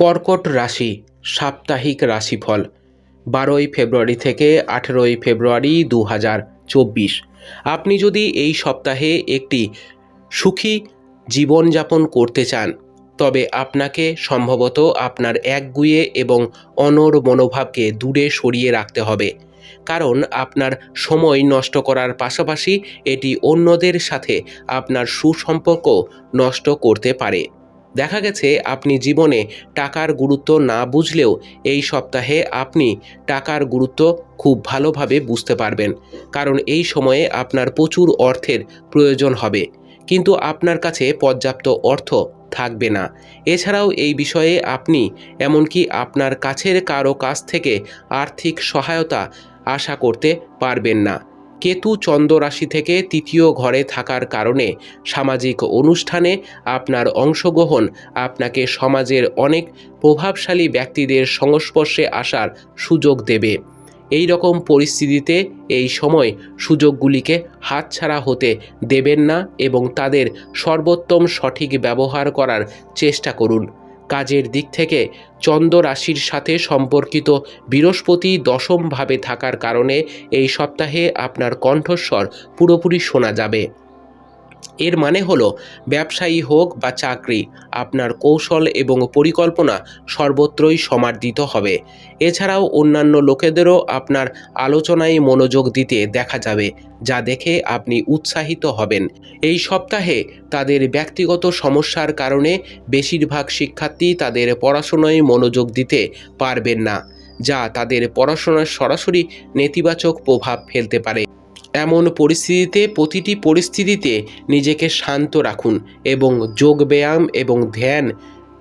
কর্কট রাশি, সাপ্তাহিক রাশিফল, বারোই ফেব্রুয়ারি থেকে আঠেরোই ফেব্রুয়ারি দু চব্বিশ। আপনি যদি এই সপ্তাহে একটি সুখী জীবনযাপন করতে চান, তবে আপনাকে সম্ভবত আপনার একগুয়ে এবং অনর মনোভাবকে দূরে সরিয়ে রাখতে হবে, কারণ আপনার সময় নষ্ট করার পাশাপাশি এটি অন্যদের সাথে আপনার সুসম্পর্ক নষ্ট করতে পারে। দেখা গেছে আপনি জীবনে টাকার গুরুত্ব না বুঝলেও এই সপ্তাহে আপনি টাকার গুরুত্ব খুব ভালোভাবে বুঝতে পারবেন। কারণ এই সময়ে আপনার প্রচুর অর্থের প্রয়োজন হবে। কিন্তু আপনার কাছে পর্যাপ্ত অর্থ থাকবে না। এছাড়াও এই বিষয়ে আপনি এমনকি আপনার কাছের কারও কাছ থেকে আর্থিক সহায়তা আশা করতে পারবেন না। কেতু চন্দ্র রাশি থেকে তৃতীয় ঘরে থাকার কারণে সামাজিক অনুষ্ঠানে আপনার অংশগ্রহণ আপনাকে সমাজের অনেক প্রভাবশালী ব্যক্তিদের সংস্পর্শে আসার সুযোগ দেবে। এই রকম পরিস্থিতিতে এই সময় সুযোগগুলিকে হাতছাড়া হতে দেবেন না এবং তাদের সর্বোত্তম সঠিক ব্যবহার করার চেষ্টা করুন। কাজের দিক থেকে চন্দ্র রাশির সাথে সম্পর্কিত বৃহস্পতি দশমভাবে থাকার কারণে এই সপ্তাহে আপনার কণ্ঠস্বর পুরোপুরি শোনা যাবে। এর মানে হলো, ব্যবসায়ী হোক বা চাকরি, আপনার কৌশল এবং পরিকল্পনা সর্বত্রই সমার্জিত হবে। এছাড়াও অন্যান্য লোকেদেরও আপনার আলোচনায় মনোযোগ দিতে দেখা যাবে, যা দেখে আপনি উৎসাহিত হবেন। এই সপ্তাহে তাদের ব্যক্তিগত সমস্যার কারণে বেশিরভাগ শিক্ষার্থী তাদের পড়াশোনায় মনোযোগ দিতে পারবেন না, যা তাদের পড়াশোনার সরাসরি নেতিবাচক প্রভাব ফেলতে পারে। এমন পরিস্থিতিতে, প্রতিটি পরিস্থিতিতে নিজেকে শান্ত রাখুন এবং যোগব্যায়াম এবং ধ্যান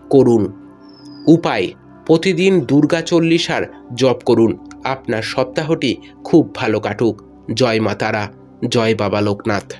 করুন। উপায়, প্রতিদিন দুর্গা চল্লিশার জপ করুন। আপনার সপ্তাহটি খুব ভালো কাটুক। জয় মাতারা জয় বাবা লোকনাথ।